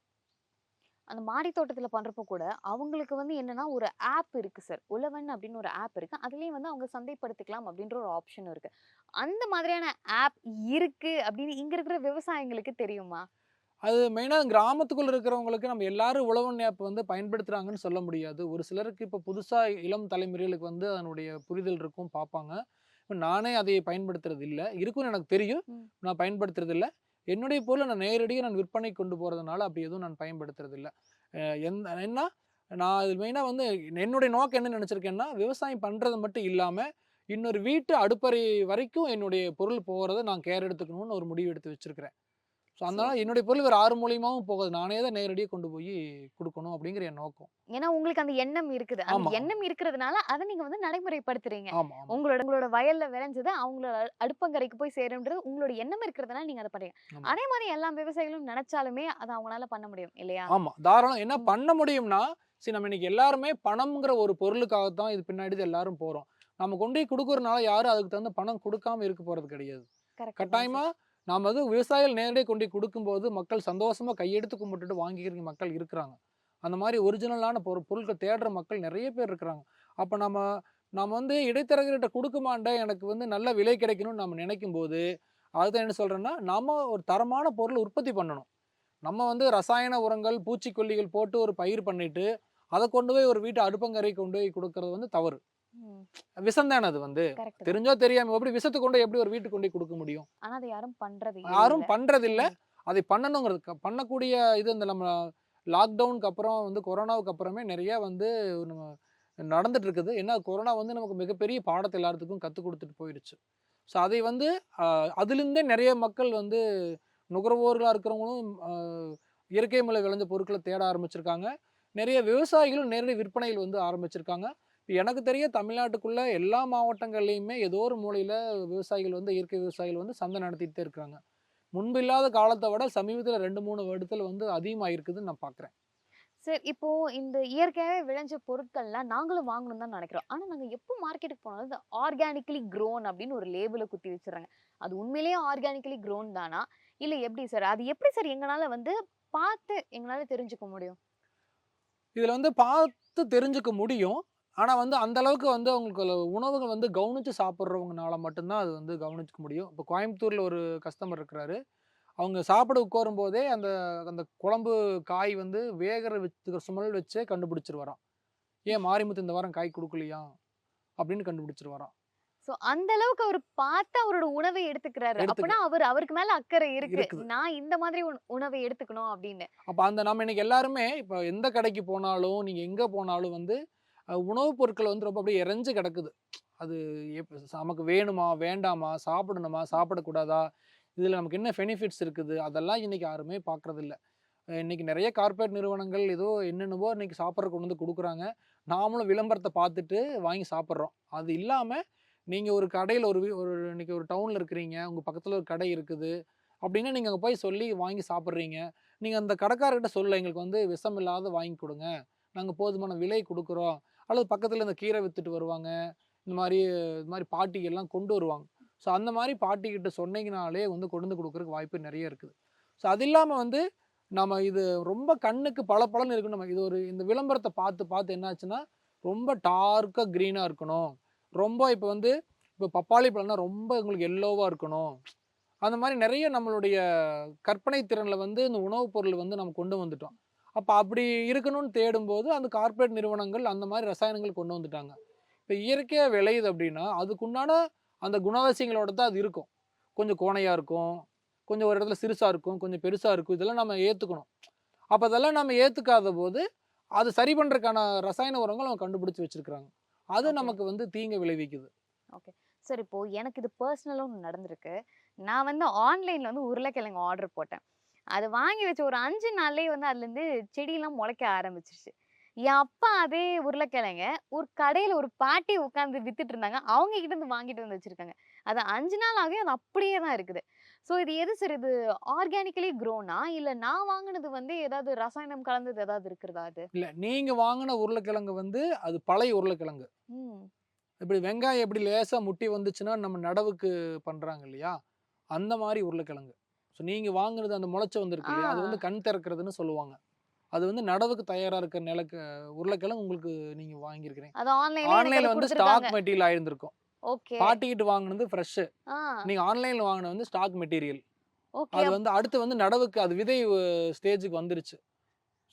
அந்த மாடி தோட்டத்துல பண்றப்போ கூட அவங்களுக்கு வந்து என்னன்னா ஒரு ஆப் இருக்கு சார் உழவன் அப்படின்னு ஒரு ஆப் இருக்கு. அதுலயும் வந்து அவங்க சந்தைப்படுத்திக்கலாம் அப்படின்ற ஒரு ஆப்ஷன் இருக்கு. அந்த மாதிரியான ஆப் இருக்கு அப்படின்னு இங்க இருக்கிற விவசாயிங்களுக்கு தெரியுமா? அது மெயினாக கிராமத்துக்குள்ள இருக்கிறவங்களுக்கு நம்ம எல்லாரும் உழவன் ஆப் வந்து பயன்படுத்துகிறாங்கன்னு சொல்ல முடியாது. ஒரு சிலருக்கு இப்போ புதுசாக இளம் தலைமுறைகளுக்கு வந்து அதனுடைய புரிதல் இருக்கும் பார்ப்பாங்க. இப்ப நானே அதை பயன்படுத்துறது இல்லை இருக்குன்னு எனக்கு தெரியும். நான் பயன்படுத்துறது இல்லை என்னுடைய பொருளை நான் நேரடியாக நான் விற்பனை கொண்டு போகிறதுனால அப்படி எதுவும் நான் பயன்படுத்துறது இல்லை எந்த என்ன நான் இது மெயினாக வந்து என்னுடைய நோக்கம் என்ன நினச்சிருக்கேன்னா விவசாயம் பண்ணுறது மட்டும் இல்லாமல் இன்னொரு வீட்டு அடுப்பறை வரைக்கும் என்னுடைய பொருள் போகிறத நான் கேர் எடுத்துக்கணும்னு ஒரு முடிவு எடுத்து வச்சுருக்கிறேன். ஸோ அதனால என்னுடைய பொருள் வேறு ஆறு மூலியமாவும் போகாது. நானே தான் நேரடியாக கொண்டு போய் கொடுக்கணும் அப்படிங்கிற என் நோக்கம். ஏன்னா உங்களுக்கு அந்த எண்ணம் இருக்குது. அந்த ஆமா. எண்ணம் இருக்கிறதுனால அதை நீங்க வந்து நடைமுறைப்படுத்துறீங்க. உங்களோட உங்களோட வயல்ல விளைஞ்சது அவங்களோட அடுப்பங்கரைக்கு போய் சேரும்ன்றது உங்களோட எண்ணம் இருக்கிறதுனால நீங்க அதை பண்றீங்க. ஆமா. அதே மாதிரி எல்லா விவசாயிகளும் நினைச்சாலுமே அதை அவங்களால பண்ண முடியும் இல்லையா? ஆமாம் தாராளம். என்ன. பண்ண முடியும்னா சரி நம்ம இன்னைக்கு எல்லாருமே பணம்ங்கிற ஒரு பொருளுக்காக தான் இது பின்னாடி எல்லாரும் போகிறோம் நம்ம கொண்டு போய் கொடுக்கறனால யாரும் அதுக்கு தகுந்த பணம் கொடுக்காம இருக்க போகிறது கிடையாது. கட்டாயமா நாம் வந்து விவசாயிகள் நேரடியாக கொண்டு போய் கொடுக்கும்போது மக்கள் சந்தோஷமாக கையெடுத்து கும்பிட்டுட்டு வாங்கிக்கிற மக்கள் இருக்கிறாங்க. அந்த மாதிரி ஒரிஜினலான பொருள் பொருட்கள் தேடுற மக்கள் நிறைய பேர் இருக்கிறாங்க. அப்போ நம்ம நம்ம வந்து இடைத்தரகர்கிட்ட கொடுக்க எனக்கு வந்து நல்ல விலை கிடைக்கணும்னு நம்ம நினைக்கும் போது அதுதான் என்ன சொல்கிறேன்னா நம்ம ஒரு தரமான பொருள் உற்பத்தி பண்ணணும். நம்ம வந்து ரசாயன உரங்கள் பூச்சிக்கொல்லிகள் போட்டு ஒரு பயிர் பண்ணிவிட்டு அதை கொண்டு போய் ஒரு வீட்டு அடுப்பங்கரை கொண்டு போய் கொடுக்கறது வந்து தவறு. விஷம் தானே அது வந்து. தெரிஞ்சோ தெரியாம எப்படி விஷத்தை கொண்டு எப்படி ஒரு வீட்டுக்கு கொண்டு கொடுக்க முடியும்? ஆனா அதை யாரும் பண்றது யாரும் இல்ல. பண்றதில்ல. ம். அதை பண்ணணுங்கிறது பண்ணக்கூடிய இது இந்த நம்ம லாக்டவுனுக்கு அப்புறம் வந்து கொரோனாவுக்கு அப்புறமே நிறைய வந்து நம்ம நடந்துட்டு இருக்குது. என்ன கொரோனா வந்து நமக்கு மிகப்பெரிய பாடத்தை எல்லாத்துக்கும் கற்றுக் கொடுத்துட்டு போயிடுச்சு. ஸோ அதை வந்து அதிலிருந்தே நிறைய மக்கள் வந்து நுகர்வோர்களாக இருக்கிறவங்களும் இயற்கை முறை விளைஞ்ச பொருட்களை தேட ஆரம்பிச்சிருக்காங்க. நிறைய விவசாயிகளும் நேரடி விற்பனையில் வந்து ஆரம்பிச்சிருக்காங்க. எனக்கு தெரிய தமிழ்நாட்டுக்குள்ள எல்லா மாவட்டங்கள்லையுமே ஏதோ ஒரு மூலையில விவசாயிகள் வந்து இயற்கை விவசாயிகள் வந்து சந்தை நடத்திட்டு இருக்கிறாங்க முன்பு இல்லாத காலத்தை விட சமீபத்தில் ரெண்டு மூணு வருடத்தில் வந்து அதிகமாக இருக்குதுன்னு நான் பார்க்குறேன் சரி இப்போ இந்த இயற்கையாவே விளைஞ்ச பொருட்கள்லாம் நாங்களும் வாங்கணும் தான் நினைக்கிறோம். ஆனா நாங்க எப்போ மார்க்கெட்டுக்கு போனாலும் இந்த ஆர்கானிக்கலி க்ரோன் அப்படின்னு ஒரு லேபிளை குத்தி வச்சிடுறாங்க. அது உண்மையிலேயே ஆர்கானிக்கலி க்ரோன் தானா? இல்ல எப்படி சார் அது எப்படி சார் எங்களால வந்து பார்த்து எங்களால தெரிஞ்சுக்க முடியும்? இதில் வந்து பார்த்து தெரிஞ்சுக்க முடியும். ஆனால் வந்து அந்த அளவுக்கு வந்து அவங்களுக்கு உணவுகள் வந்து கவனித்து சாப்பிட்றவங்கனால மட்டும்தான் அது வந்து கவனிச்சுக்க முடியும். இப்போ கோயம்புத்தூரில் ஒரு கஸ்டமர் இருக்கிறாரு. அவங்க சாப்பிட உட்காரும் போதே அந்த அந்த குழம்பு காய் வந்து வேகிற வச்சு சுமல் வச்சே கண்டுபிடிச்சிருவாராம். ஏன் மாரிமுத்து இந்த வாரம் காய் கொடுக்கலையா? அப்படின்னு கண்டுபிடிச்சிருவாராம். சோ அந்த அளவுக்கு அவர் பார்த்து அவரோட உணவை எடுத்துக்கிறாரு. எடுத்துக்க- அப்பனா அவர் அவருக்கு மேல அக்கறை இருக்கு. நான் இந்த மாதிரி உண- உணவை எடுத்துக்கணும் அப்படின்னு. அப்போ அந்த நம்ம இன்னைக்கு எல்லாருமே இப்போ எந்த கடைக்கு போனாலும் நீங்கள் எங்கே போனாலும் வந்து உணவுப் பொருட்கள் வந்து ரொம்ப அப்படியே இறைஞ்சு கிடக்குது. அது நமக்கு வேணுமா வேண்டாமா சாப்பிடணுமா சாப்பிடக்கூடாதா? இதில் நமக்கு என்ன பெனிஃபிட்ஸ் இருக்குது? அதெல்லாம் இன்றைக்கி யாருமே பார்க்கறதில்ல. இன்றைக்கி நிறைய கார்ப்பரேட் நிறுவனங்கள் ஏதோ என்னென்னவோ இன்றைக்கி சாப்பிட்ற கொண்டு வந்து கொடுக்குறாங்க. நாமளும் விளம்பரத்தை பார்த்துட்டு வாங்கி சாப்பிட்றோம். அது இல்லாமல் நீங்கள் ஒரு கடையில் ஒரு ஒரு இன்னைக்கு ஒரு டவுனில் இருக்கிறீங்க. உங்கள் பக்கத்தில் ஒரு கடை இருக்குது. அப்படின்னா நீங்கள் அங்கே போய் சொல்லி வாங்கி சாப்பிட்றீங்க. நீங்கள் அந்த கடைக்காரர்கிட்ட சொல்ல எங்களுக்கு வந்து விஷம் இல்லாத வாங்கி கொடுங்க. நாங்கள் போதுமான விலை கொடுக்குறோம். அல்லது பக்கத்தில் இந்த கீரை வித்துட்டு வருவாங்க. இந்த மாதிரி இது மாதிரி பாட்டிகள்லாம் கொண்டு வருவாங்க. ஸோ அந்த மாதிரி பாட்டிக்கிட்ட சொன்னீங்கனாலே வந்து கொண்டு வந்து கொடுக்குறதுக்கு வாய்ப்பு நிறைய இருக்குது. ஸோ அது இல்லாமல் வந்து நம்ம இது ரொம்ப கண்ணுக்கு பல இருக்கணும் நம்ம இது ஒரு இந்த விளம்பரத்தை பார்த்து பார்த்து என்னாச்சுன்னா ரொம்ப டார்க்காக க்ரீனாக இருக்கணும். ரொம்ப இப்போ வந்து இப்போ பப்பாளி பழம்னா ரொம்ப உங்களுக்கு எல்லோவாக இருக்கணும். அந்த மாதிரி நிறைய நம்மளுடைய கற்பனை திறனில் வந்து இந்த உணவுப் பொருள் வந்து நம்ம கொண்டு வந்துட்டோம். அப்போ அப்படி இருக்கணும்னு தேடும்போது அந்த கார்ப்பரேட் நிறுவனங்கள் அந்த மாதிரி ரசாயனங்கள் கொண்டு வந்துட்டாங்க. இப்போ இயற்கையாக விளையுது அப்படின்னா அதுக்குண்டான அந்த குணாதிசயங்களோட தான் அது இருக்கும். கொஞ்சம் கோணையாக இருக்கும் கொஞ்சம் ஒரு இடத்துல சிறுசாக இருக்கும் கொஞ்சம் பெருசாக இருக்கும் இதெல்லாம் நம்ம ஏற்றுக்கணும் அப்போ அதெல்லாம் நம்ம ஏற்றுக்காத போது அது சரி பண்ணுறதுக்கான ரசாயன உரங்கள் அவங்க கண்டுபிடிச்சி வச்சிருக்கிறாங்க. அது. நமக்கு வந்து தீங்கை விளைவிக்குது. சரி இப்போ எனக்கு இது பர்சனலாக ஒன்று நடந்திருக்கு. நான் வந்து ஆன்லைனில் வந்து உருளைக்கிழங்கு ஆர்டர் போட்டேன். அது வாங்கி வச்ச ஒரு அஞ்சு நாள்லயே வந்து அதுலேருந்து செடியெல்லாம் முளைக்க ஆரம்பிச்சிருச்சு. என் அப்பா அதே உருளைக்கிழங்க ஒரு கடையில் ஒரு பாட்டி உட்காந்து வித்துட்டு இருந்தாங்க அவங்க கிட்ட இருந்து வாங்கிட்டு வந்து வச்சிருக்காங்க. அது அஞ்சு நாள் ஆகி அது அப்படியே தான் இருக்குது. ஸோ இது எது சார் இது? ஆர்கானிக்கலி க்ரோனா? இல்லை நான் வாங்கினது வந்து ஏதாவது ரசாயனம் கலந்தது ஏதாவது இருக்கிறதா அது? இல்லை நீங்கள் வாங்கின உருளைக்கிழங்கு வந்து அது பழைய உருளைக்கிழங்கு. ம். இப்படி வெங்காயம் எப்படி லேசாக முட்டி வந்துச்சுன்னா நம்ம நடவுக்கு பண்ணுறாங்க இல்லையா? அந்த மாதிரி உருளைக்கிழங்கு. ஸோ நீங்கள் வாங்குறது அந்த முளைச்சி வந்திருக்கு இல்லையா? அது வந்து கண் திறக்கிறதுன்னு சொல்லுவாங்க. அது வந்து நடவுக்கு தயாராக இருக்கிற நிலக்கு உருளைக்கிழங்கு உங்களுக்கு நீங்கள் வாங்கியிருக்கிறீங்க. ஆன்லைன்ல வந்து ஸ்டாக் மெட்டீரியல் ஆயிருந்திருக்கும். பாட்டிக்கிட்டு வாங்கினது ஃப்ரெஷ்ஷு ஆ. நீங்கள் ஆன்லைனில் வாங்கினது வந்து ஸ்டாக் மெட்டீரியல் அது வந்து அடுத்து வந்து நடவுக்கு அது விதை ஸ்டேஜுக்கு வந்துருச்சு.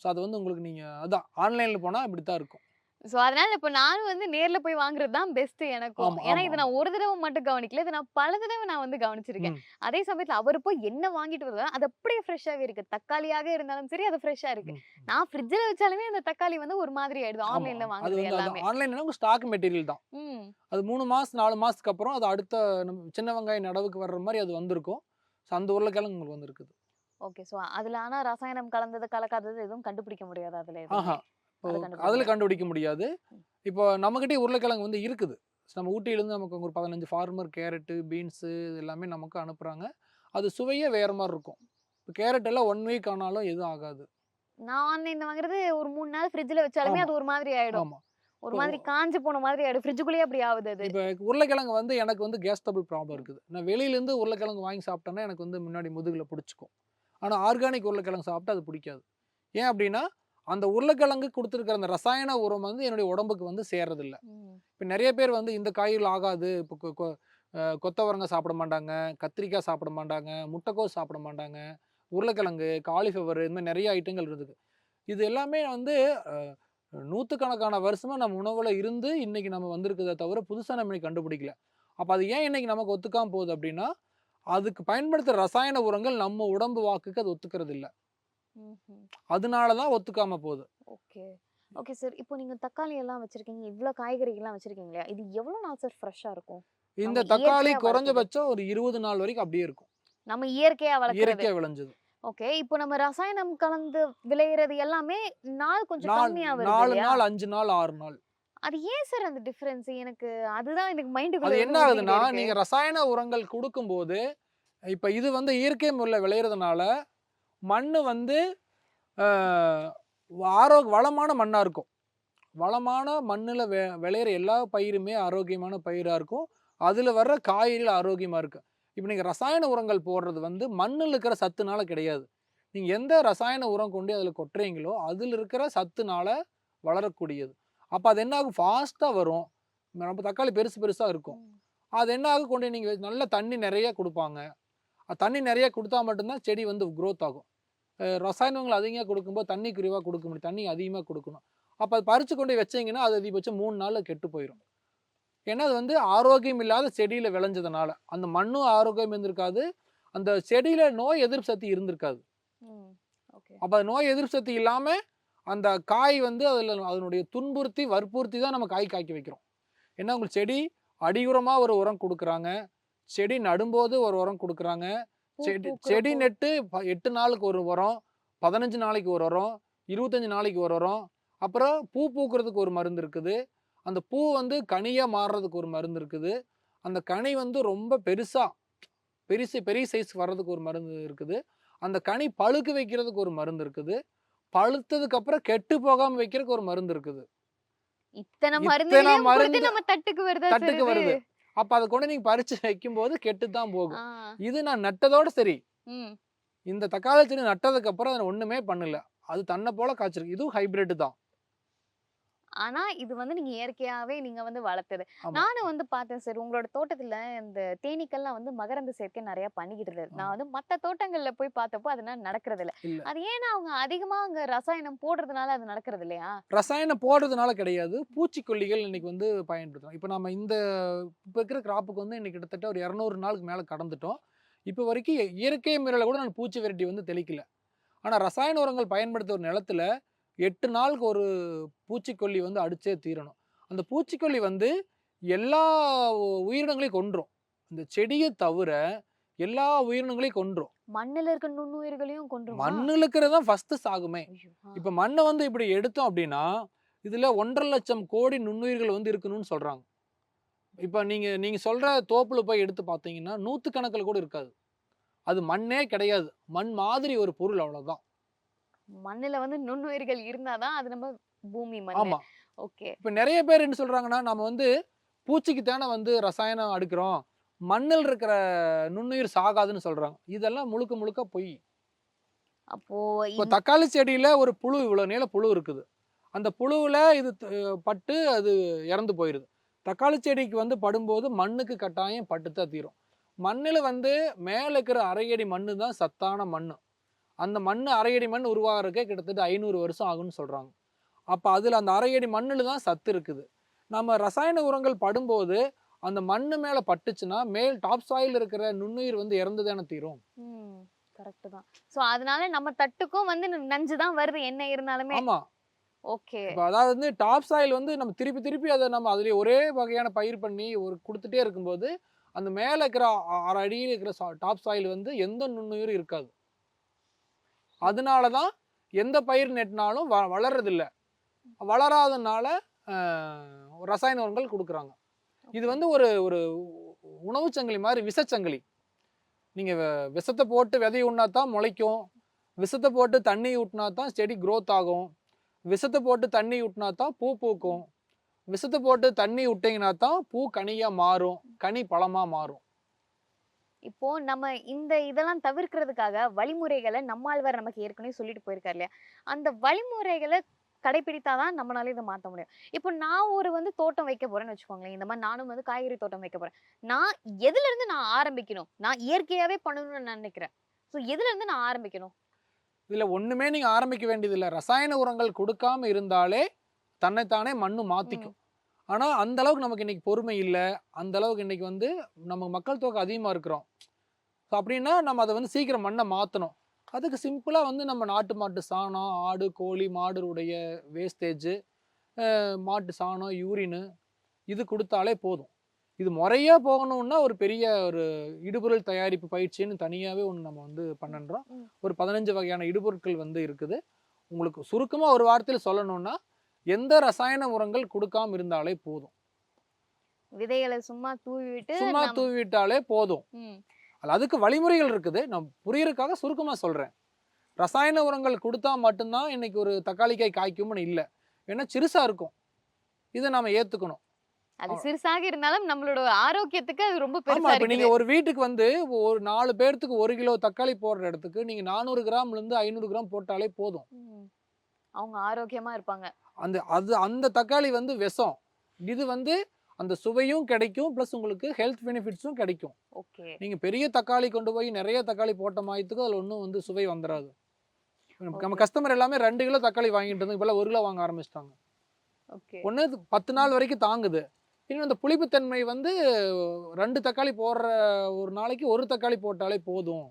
ஸோ அது வந்து உங்களுக்கு நீங்கள் அதான் ஆன்லைனில் போனால் இப்படி தான் இருக்கும். சோ அதனால இப்ப நானும் வந்து நேர்ல போய் வாங்குறது தான் பெஸ்ட் எனக்கும். ஏன்னா இது நான் ஒரு தடவை மட்டும் கவனிக்கல. இது நான் பல தடவை நான் வந்து கவனிச்சிருக்கேன். அதே சமயத்துல அவர் போய் என்ன வாங்கிட்டு வருவாரு அது அப்படியே ஃப்ரெஷ்ஷாவே இருக்கு. தக்காளியாக இருந்தாலும் சரி அது ஃப்ரெஷ்ஷா இருக்கு. நான் ஃப்ரிட்ஜ்ல வச்சாலுமே அந்த தக்காளி வந்து ஒரு மாதிரி ஆயிடுது. ஆன்லைன்ல வாங்குறது எல்லாமே. உங்கள் ஸ்டாக் மெட்டீரியல் தான். அது மூணு மாதம் நாலு மாதத்துக்கு அப்புறம் அது அடுத்த சின்ன வெங்காயம் நடவுக்கு வர்ற மாதிரி அது வந்திருக்கும். ஸோ அந்த உருளைக்கிழங்கு உங்களுக்கு வந்திருக்குது. ஓகே சோ அதுல ஆனா ரசாயனம் கலந்தது கலக்காதது எதுவும் கண்டுபிடிக்க முடியாது அதுல அதில். கண்டுபிடிக்க முடியாது. இப்போ நம்மகிட்டே உருளைக்கிழங்கு வந்து இருக்குது. நம்ம ஊட்டியிலேருந்து நமக்கு ஒரு பதினஞ்சு ஃபார்மர் கேரட்டு பீன்ஸு இது எல்லாமே நமக்கு அனுப்புகிறாங்க அது சுவையே வேறு மாதிரி இருக்கும். இப்போ கேரட் எல்லாம் ஒன் வீக் ஆனாலும் எதுவும் ஆகாது. நான் ஆன்லைன்ல வாங்குறது ஒரு மூணு நாள் ஃப்ரிட்ஜ்ல வச்சாலுமே. அது ஒரு மாதிரி ஆயிடும். ஆமாம் ஒரு மாதிரி காஞ்சு போன மாதிரி ஆயிடும். ஃப்ரிட்ஜுக்குள்ளேயே அப்படி ஆகுது அது. இப்போ உருளைக்கிழங்கு வந்து எனக்கு வந்து கேஸ் டபுள் ப்ராப்ளம் இருக்குது. நான் வெளியிலேருந்து உருளைக்கிழங்கு வாங்கி சாப்பிட்டேன்னா எனக்கு வந்து முன்னாடி முதுகில் பிடிச்சிக்கும். ஆனால் ஆர்கானிக் உருளைக்கிழங்கு சாப்பிட்டா அது பிடிக்காது. ஏன் அப்படின்னா அந்த உருளைக்கிழங்கு கொடுத்துருக்கிற அந்த ரசாயன உரம் வந்து என்னுடைய உடம்புக்கு வந்து சேர்றதில்ல. இப்போ நிறைய பேர் வந்து இந்த காய்கள் ஆகாது இப்போ கொ- கொ- அஹ் கொத்தவரங்காய் சாப்பிட மாட்டாங்க கத்திரிக்காய் சாப்பிட மாட்டாங்க முட்டைக்கோஸ் சாப்பிட மாட்டாங்க உருளைக்கிழங்கு காலிஃப்ளவர் இந்த மாதிரி நிறைய ஐட்டங்கள் இருக்குது இது எல்லாமே வந்து நூற்றுக்கணக்கான வருஷமா நம்ம உணவுல இருந்து இன்னைக்கு நம்ம வந்திருக்கிறத தவிர புதுசாக நம்ம கண்டுபிடிக்கல அப்போ அது ஏன் இன்னைக்கு நமக்கு ஒத்துக்காம போகுது அப்படின்னா அதுக்கு பயன்படுத்துகிற ரசாயன உரங்கள் நம்ம உடம்பு வாக்குக்கு அது ஒத்துக்கிறது இல்லை. அதனால தான் ஒத்துக்காம போகுது. ஓகே. ஓகே சார் இப்போ நீங்க தக்காளி எல்லாம் வச்சிருக்கீங்க இவ்ளோ காய்கறி எல்லாம் வச்சிருக்கீங்க இல்லையா? இது எவ்வளவு நாள் சார் ஃப்ரெஷ்ஷா இருக்கும்? இந்த தக்காளி இயற்கையா குறைஞ்சபட்சம் ஒரு இருபது நாள் வரைக்கும் அப்படியே இருக்கும். நம்ம இயற்கையா வளர்க்கறது. இயற்கையாக விளைஞ்சது. ஓகே இப்போ நம்ம ரசாயனம் கலந்து விளையிறது எல்லாமே நாள் கொஞ்சம் கம்மியா வருது நாலு நாள் அஞ்சு நாள் ஆறு நாள். அது ஏன் சார் அந்த டிஃபரன்ஸ் எனக்கு அதுதான் எனக்கு அது மைண்டுக்குள்ள என்ன ஆகுதுன்னா நீங்க ரசாயன உரங்கள் கொடுக்கும்போது இப்ப இது வந்து இயற்கை முறையில் விளையிறதுனால மண்ணு வந்து ஆரோக் வளமான மண்ணா இருக்கும். வளமான மண்ணுல வெ விளையிற எல்லா பயிருமே ஆரோக்கியமான பயிரா இருக்கும். அதுல வர்ற காய்கறிகள் ஆரோக்கியமா இருக்கு. இப்போ நீங்க ரசாயன உரங்கள் போடுறது வந்து மண்ணில் இருக்கிற சத்துனால கிடையாது. நீங்க எந்த ரசாயன உரம் கொண்டு அதில் கொட்டுறீங்களோ அதில் இருக்கிற சத்துனால வளரக்கூடியது. அப்போ அது என்ன ஆகும்? ஃபாஸ்ட்டாக வரும். நம்ம தக்காளி பெருசு பெருசா இருக்கும். அது என்ன ஆகும்? கொண்டு நீங்கள் நல்ல தண்ணி நிறைய கொடுப்பாங்க. தண்ணி நிறைய கொடுத்தா மட்டும்தான் செடி வந்து growth ஆகும். ரசாயனங்கள் அதிகமாக கொடுக்கும்போது தண்ணி குறைவாக கொடுக்க முடியும். தண்ணி அதிகமாக கொடுக்கணும். அப்போ அது பறித்து கொண்டு வச்சீங்கன்னா அது அதிகபட்சம் மூணு நாளில் கெட்டு போயிடும் ஏன்னா அது வந்து ஆரோக்கியம் இல்லாத செடியில் விளைஞ்சதுனால. அந்த மண்ணும் ஆரோக்கியம் இருந்திருக்காது. அந்த செடியில் நோய் எதிர்ப்பு சக்தி இருந்திருக்காது. ஓகே. அப்போ நோய் எதிர்ப்பு சக்தி இல்லாமல் அந்த காய் வந்து அதில் அதனுடைய துன்புறுத்தி வற்புறுத்தி தான் நம்ம காய் காய்க்க வைக்கிறோம். ஏன்னா உங்களுக்கு செடி அடியுரமாக ஒரு உரம் கொடுக்குறாங்க. செடி நடும்போது ஒரு உரம் கொடுக்குறாங்க. செடி செடி நெட்டு எட்டு நாளுக்கு ஒரு உரம் பதினஞ்சு நாளைக்கு ஒரு உரம் இருபத்தஞ்சு நாளைக்கு ஒரு உரம் அப்புறம் பூ பூக்கிறதுக்கு ஒரு மருந்து இருக்குது. அந்த பூ வந்து கனியாக மாறுறதுக்கு ஒரு மருந்து இருக்குது. அந்த கனி வந்து ரொம்ப பெருசாக பெருசு பெரிய சைஸ் வர்றதுக்கு ஒரு மருந்து இருக்குது. அந்த கனி பழுக்க வைக்கிறதுக்கு ஒரு மருந்து இருக்குது. பழுத்ததுக்கு அப்புறம் கெட்டு போகாம வைக்கிறதுக்கு ஒரு மருந்து இருக்குது. இத்தனை மருந்து தட்டுக்கு வருதா. அப்ப அதை கொண்டு நீங்க பறிச்சு வைக்கும் போது கெட்டு தான் போகும் இது நான் நட்டதோட சரி. இந்த தக்காளி செடி நட்டதுக்கு அப்புறம் அதை ஒண்ணுமே பண்ணல. அது தன்னை போல காய்ச்சிருக்கு. இதுவும் ஹைபிரிட் தான். ஆனா இது வந்து நீங்க இயற்கையாவே நீங்க வந்து வளர்த்தது. நானும் வந்து பார்த்தேன் சார் உங்களோட தோட்டத்துல இந்த தேனீக்கள்லாம் வந்து மகரந்த சேர்க்கை நிறைய பண்ணிக்கிட்டு இருக்கு நான் வந்து மத்த தோட்டங்கள்ல போய் பார்த்தப்போ அதனால நடக்கிறது இல்ல. அது ஏன்னா அவங்க அதிகமா அங்க ரசாயனம் போடுறதுனால அது நடக்கிறது இல்லையா? ரசாயனம் போடுறதுனால கிடையாது. பூச்சிக்கொல்லிகள் இன்னைக்கு வந்து பயன்படுத்துறோம். இப்போ நம்ம இந்த இப்போ இருக்கிற கிராப்புக்கு வந்து இன்னைக்கு கிட்டத்தட்ட ஒரு இரநூறு நாளுக்கு மேலே கடந்துட்டோம். இப்போ வரைக்கும் இயற்கை முறையில் கூட நான் பூச்சி விரட்டி வந்து தெளிக்கல. ஆனால் ரசாயன உரங்கள் பயன்படுத்த ஒரு நிலத்துல எட்டு நாளுக்கு ஒரு பூச்சிக்கொல்லி வந்து அடிச்சே தீரணும். அந்த பூச்சிக்கொல்லி வந்து எல்லா உயிரினங்களையும் கொன்றும். இந்த செடியை தவிர எல்லா உயிரினங்களையும் கொன்றும். மண்ணுல இருக்க நுண்ணுயிர்களையும் கொண்டு மண்ணில் இருக்கிறது தான் ஃபஸ்ட்டு சாகுமே. இப்போ மண்ணை வந்து இப்படி எடுத்தோம் அப்படின்னா இதுல ஒன்றரை லட்சம் கோடி நுண்ணுயிர்கள் வந்து இருக்கணும்னு சொல்றாங்க. இப்போ நீங்க நீங்க சொல்ற தோப்புல போய் எடுத்து பார்த்தீங்கன்னா நூற்றுக்கணக்கில் கூட இருக்காது. அது மண்ணே கிடையாது. மண் மாதிரி ஒரு பொருள் அவ்வளவுதான். மண்ணுல வந்து நுண்ணுயிர்கள் இருந்தாதான் அது நம்ம பூமி மண் ஆமா. ஓகே. இப்போ நிறைய பேர் என்ன சொல்றாங்கன்னா நம்ம வந்து பூச்சிக்கு தானே வந்து ரசாயனம் அடுக்கிறோம். மண்ணில் இருக்கிற நுண்ணுயிர் சாகாதுன்னு சொல்றாங்க. இதெல்லாம் முழுக்க முழுக்க பொய். அப்போ இப்போ தக்காளி செடியில ஒரு புழு இவ்வளோ நீள புழு இருக்குது. அந்த புழுவில் இது த- பட்டு அது இறந்து போயிடுது தக்காளி செடிக்கு வந்து படும்போது மண்ணுக்கு கட்டாயம் பட்டுத்தான் தீரும். மண்ணில் வந்து மேலே இருக்கிற அரையடி மண்ணு தான் சத்தான மண் அந்த மண் அரையடி மண் உருவாகிறதுக்கே கிட்டத்தட்ட ஐநூறு வருஷம் ஆகும்னு சொல்கிறாங்க அப்போ அதில் அந்த அரையடி மண்ணில் தான் சத்து இருக்குது. நம்ம ரசாயன உரங்கள் படும்போது அந்த மண் மேலே பட்டுச்சுன்னா மேல் டாப் சாயில் இருக்கிற நுண்ணுயிர் வந்து இறந்து தானே தீரும் கரெக்ட் தான். சோ அதனால நம்ம தட்டுக்கும் வந்து நஞ்சு தான் வருது. என்ன இருந்தாலுமே. ஆமாம் ஓகே. இப்போ அதாவது வந்து டாப் சாயில் வந்து நம்ம திருப்பி திருப்பி அதை நம்ம அதுலேயே ஒரே வகையான பயிர் பண்ணி ஒரு கொடுத்துட்டே இருக்கும்போது அந்த மேலே இருக்கிற அரை அடியில் இருக்கிற டாப் சாயில் வந்து எந்த நுண்ணுயிரும் இருக்காது. அதனால தான் எந்த பயிர் நெட்டினாலும் வ வளர்றதில்ல. வளராதனால ரசாயன உரங்கள் கொடுக்குறாங்க. இது வந்து ஒரு ஒரு உணவுச் சங்கிலி மாதிரி விஷச்சங்கிலி. நீங்கள் விஷத்தை போட்டு விதை உண்ணா தான் முளைக்கும். விஷத்தை போட்டு தண்ணி ஊட்டினா தான் செடி க்ரோத் ஆகும். விஷத்தை போட்டு தண்ணி ஊட்டினா தான் பூ பூக்கும். விஷத்தை போட்டு தண்ணி விட்டிங்கன்னா தான் பூ கனியாக மாறும். கனி பழமாக மாறும். இப்போ நம்ம இந்த இதெல்லாம் தவிர்க்கிறதுக்காக வழிமுறைகளை நம்மாழ்வார் நமக்கு ஏற்கனவே சொல்லிட்டு போயிருக்காரு இல்லையா? அந்த வழிமுறைகளை கடைபிடித்தாதான் நம்மளால இதை மாத்த முடியும். இப்போ நான் ஒரு வந்து தோட்டம் வைக்க போறேன்னு வச்சுக்கோங்களேன். இந்த மாதிரி நானும் வந்து காய்கறி தோட்டம் வைக்க போறேன். நான் எதுல இருந்து நான் ஆரம்பிக்கணும்? நான் இயற்கையாவே பண்ணணும்னு நான் நினைக்கிறேன். ஸோ எதுல இருந்து நான் ஆரம்பிக்கணும்? இதில் ஒன்றுமே நீங்கள் ஆரம்பிக்க வேண்டியதில்லை. ரசாயன உரங்கள் கொடுக்காம இருந்தாலே தன்னைத்தானே மண்ணு மாற்றிக்கும் ஆனால் அந்த அளவுக்கு நமக்கு இன்னைக்கு பொறுமை இல்லை. அந்த அளவுக்கு இன்னைக்கு வந்து நம்ம மக்கள் தொகை அதிகமாக இருக்கிறோம். ஸோ அப்படின்னா நம்ம அதை வந்து சீக்கிரம் மண்ணை மாற்றணும் அதுக்கு சிம்பிளாக வந்து நம்ம நாட்டு மாட்டு சாணம் ஆடு கோழி மாடுடைய வேஸ்டேஜு மாட்டு சாணம் யூரினு இது கொடுத்தாலே போதும். இது முறையாக போகணும்னா ஒரு பெரிய ஒரு இடுபொருள் தயாரிப்பு பயிற்சின்னு தனியாகவே ஒன்று நம்ம வந்து பண்ணுறோம். ஒரு பதினஞ்சு வகையான இடுபொருட்கள் வந்து இருக்குது. உங்களுக்கு சுருக்கமாக ஒரு வார்த்தையில் சொல்லணும்னா எந்த ரசாயன உரங்கள் கொடுக்காம இருந்தாலே போதும். விதைகளை சும்மா தூவி விட்டு சும்மா தூவி விட்டாலே போதும். அது அதுக்கு வழிமுறைகள் இருக்குது. நான் புரியறதுக்காக சுருக்கமாக சொல்கிறேன் ரசாயன உரங்கள் கொடுத்தா மட்டும்தான் இன்னைக்கு ஒரு தக்காளிக்காய் காய்க்கும்னு இல்லை. ஏன்னா சிறுசாக இருக்கும். இதை நாம ஏற்றுக்கணும் அது சிறுசாக இருந்தாலும் நம்மளோட ஆரோக்கியத்துக்கு அது ரொம்ப பெருசா இப்போ இருக்குது. நீங்க ஒரு வீட்டுக்கு வந்து ஒரு நாலு பேர்த்துக்கு ஒரு கிலோ தக்காளி போடுற இடத்துக்கு நீங்க நானூறு கிராம்ல இருந்து ஐநூறு கிராம் போட்டாலே போதும். அவங்க ஆரோக்கியமா இருப்பாங்க. அந்த அது அந்த தக்காளி வந்து விஷம். இது வந்து அந்த சுவையும் கிடைக்கும் ப்ளஸ் உங்களுக்கு ஹெல்த் பெனிஃபிட்ஸும் கிடைக்கும். ஓகே. நீங்க பெரிய தக்காளி கொண்டு போய் நிறைய தக்காளி போட்ட மாயத்துக்கு அதுல ஒன்றும் வந்து சுவை வந்துடாது நம்ம கஸ்டமர் எல்லாமே ரெண்டு கிலோ தக்காளி வாங்கிட்டு இருந்தாங்க இப்பெல்லாம் ஒரு கிலோ வாங்க ஆரம்பிச்சிட்டாங்க. ஒன்று பத்து நாள் வரைக்கும் தாங்குது. இன்னும் அந்த புளிப்புத்தன்மை வந்து ரெண்டு தக்காளி போடுற ஒரு நாளைக்கு ஒரு தக்காளி போட்டாலே போதும்.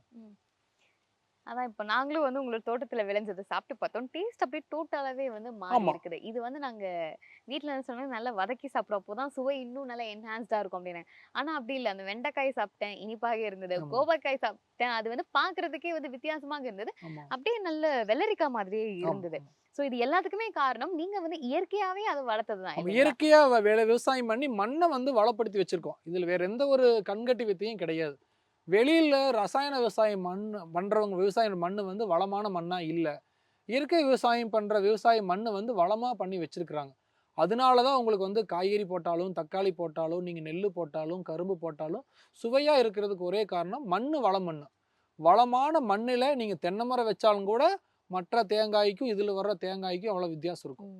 அதான் இப்ப நாங்களும் வந்து உங்களோட தோட்டத்துல விளைஞ்சதை சாப்பிட்டு பார்த்தோம். டேஸ்ட் அப்படியே டோட்டலாவே வந்து மாறி. இருக்குது. இது வந்து நாங்க வீட்ல என்ன சொன்னாங்க நல்லா வதக்கி சாப்பிட்றப்போ தான் சுவை இன்னும் நல்லா என்ஹான்ஸ்டா இருக்கும் அப்படின்னு ஆனா அப்படி இல்ல. அந்த வெண்டைக்காய் சாப்பிட்டேன் இனிப்பாக இருந்தது. கோவக்காய் சாப்பிட்டேன். அது வந்து பாக்குறதுக்கே வந்து வித்தியாசமாக இருந்தது. அப்படியே நல்ல வெள்ளரிக்காய் மாதிரியே இருந்தது. சோ இது எல்லாத்துக்குமே காரணம் நீங்க வந்து இயற்கையாவே அதை வளர்த்ததுதான் நம்ம இல்லைங்களா? இயற்கையா விவசாயம் பண்ணி மண்ணை வந்து வளப்படுத்தி வச்சிருக்கோம். இதுல வேற எந்த ஒரு கண்கட்டி வித்தையும் கிடையாது. வெளியில ரசாயன விவசாயம் மண் பண்றவங்க விவசாய மண்ணு வந்து வளமான மண்ணா இல்ல. இயற்கை விவசாயம் பண்ற விவசாய மண்ணு வந்து வளமா பண்ணி வச்சிருக்கிறாங்க. அதனாலதான் உங்களுக்கு வந்து காய்கறி போட்டாலும் தக்காளி போட்டாலும் நீங்க நெல்லு போட்டாலும் கரும்பு போட்டாலும் சுவையா இருக்கிறதுக்கு ஒரே காரணம் மண்ணு வள மண்ணு வளமான மண்ணுல நீங்க தென்னை மரம் வச்சாலும் கூட மற்ற தேங்காய்க்கும் இதுல வர்ற தேங்காய்க்கும் அவ்வளவு வித்தியாசம் இருக்கும்.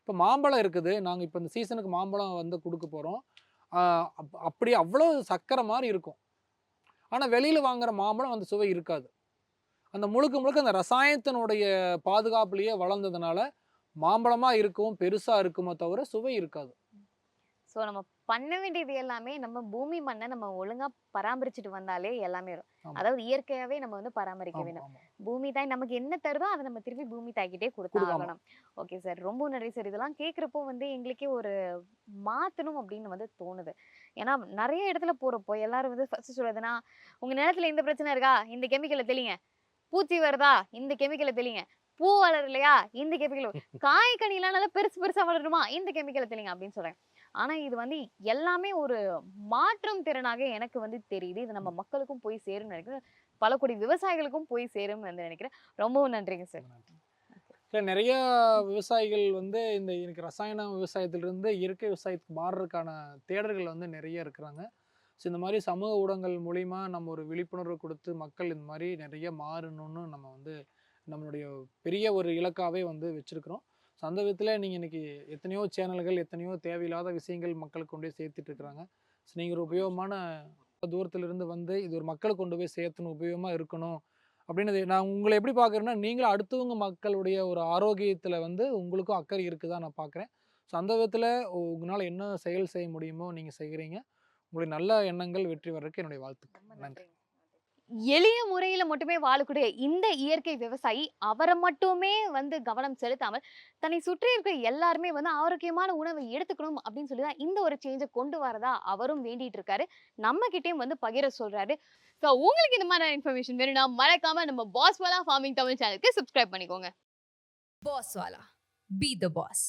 இப்போ மாம்பழம் இருக்குது. நாங்கள் இப்போ இந்த சீசனுக்கு மாம்பழம் வந்து கொடுக்க போகிறோம் அப்படி அவ்வளோ சக்கரை மாதிரி இருக்கும். ஆனால் வெளியில் வாங்குற மாம்பழம் அந்த சுவை இருக்காது. அந்த முழுக்க முழுக்க அந்த ரசாயனத்தினுடைய பாதுகாப்புலேயே வளர்ந்ததுனால மாம்பழமாக இருக்கும் பெருசாக இருக்குமோ தவிர சுவை இருக்காது. சோ நம்ம பண்ண வேண்டியது எல்லாமே நம்ம பூமி மண்ணை நம்ம ஒழுங்கா பராமரிச்சுட்டு வந்தாலே எல்லாமே வரும். அதாவது இயற்கையாவே நம்ம வந்து பராமரிக்க ஆமா. பூமி தாய் நமக்கு என்ன தருதோ அதை நம்ம திருப்பி பூமி தாய்கிட்டே. கொடுத்தாகணும் ஓகே சார் ரொம்ப நன்றி சார் இதெல்லாம் கேட்குறப்போ வந்து எங்களுக்கே ஒரு மாத்தணும் அப்படின்னு வந்து தோணுது. ஏன்னா நிறைய இடத்துல போறப்போ எல்லாரும் வந்து ஃபர்ஸ்ட் சொல்றதுன்னா உங்க நிலத்துல இந்த பிரச்சனை இருக்கா? இந்த கெமிக்கலை தெளிங்க. பூச்சி வருதா? இந்த கெமிக்கலை தெளிங்க. பூ வளரலையா இந்த கெமிக்கல் காய் கனிலாம் நல்லா பெருசு பெருசா வளருமா இந்த கெமிக்கலை தெளிங்க அப்படின்னு சொல்றாங்க ஆனா இது வந்து எல்லாமே ஒரு மாற்றும் திறனாக எனக்கு வந்து தெரியுது. இது நம்ம மக்களுக்கும் போய் சேரும்னு நினைக்கிறேன். பல கோடி விவசாயிகளுக்கும் போய் சேரும்னு வந்து நினைக்கிறேன். ரொம்பவும் நன்றிங்க சார். இல்லை நிறையா விவசாயிகள் வந்து இந்த எனக்கு ரசாயன விவசாயத்திலிருந்து இயற்கை விவசாயத்துக்கு மாறுறதுக்கான தேடல்கள் வந்து நிறைய இருக்கிறாங்க. ஸோ இந்த மாதிரி சமூக ஊடகங்கள் மூலிமா நம்ம ஒரு விழிப்புணர்வு கொடுத்து மக்கள் இந்த மாதிரி நிறைய மாறணும்னு நம்ம வந்து நம்மளுடைய பெரிய ஒரு இலக்காவே வந்து வச்சுருக்கிறோம். ஸோ அந்த விதத்தில் நீங்கள் இன்றைக்கி எத்தனையோ சேனல்கள் எத்தனையோ தேவையில்லாத விஷயங்கள் மக்களுக்கு கொண்டு போய் சேர்த்துட்டு இருக்கிறாங்க. ஸோ நீங்கள் ஒரு உபயோகமான தூரத்திலிருந்து வந்து இது ஒரு மக்களுக்கு கொண்டு போய் சேர்த்துன்னு உபயோகமாக இருக்கணும் அப்படின்னு நான் உங்களை எப்படி பார்க்குறேன்னா நீங்களும் அடுத்தவங்க மக்களுடைய ஒரு ஆரோக்கியத்தில் வந்து உங்களுக்கும் அக்கறை இருக்குதா நான் பார்க்குறேன். ஸோ அந்த விதத்தில் உங்களால் என்ன செயல் செய்ய முடியுமோ நீங்கள் செய்கிறீங்க. உங்களுடைய நல்ல எண்ணங்கள் வெற்றி வர்றதுக்கு என்னுடைய வாழ்த்துக்கள். நன்றி. எளிய முறையில் மட்டுமே வாழக்கூடிய இந்த இயற்கை விவசாயி அவரை மட்டுமே வந்து கவனம் செலுத்தாமல் தன்னை சுற்றி இருக்க எல்லாருமே வந்து ஆரோக்கியமான உணவை எடுத்துக்கணும் அப்படின்னு சொல்லி தான் இந்த ஒரு சேஞ்சை கொண்டு வரதா அவரும் வேண்டிட்டு இருக்காரு. நம்ம கிட்டேயும் வந்து பகிர சொல்றாரு. ஸோ உங்களுக்கு இந்த மாதிரி இன்ஃபர்மேஷன் வேணும்னா மறக்காம நம்ம பாஸ்வாலா ஃபார்மிங் தமிழ் சேனலுக்கு சப்ஸ்கிரைப் பண்ணிக்கோங்க. பாஸ்வாலா பி த பாஸ்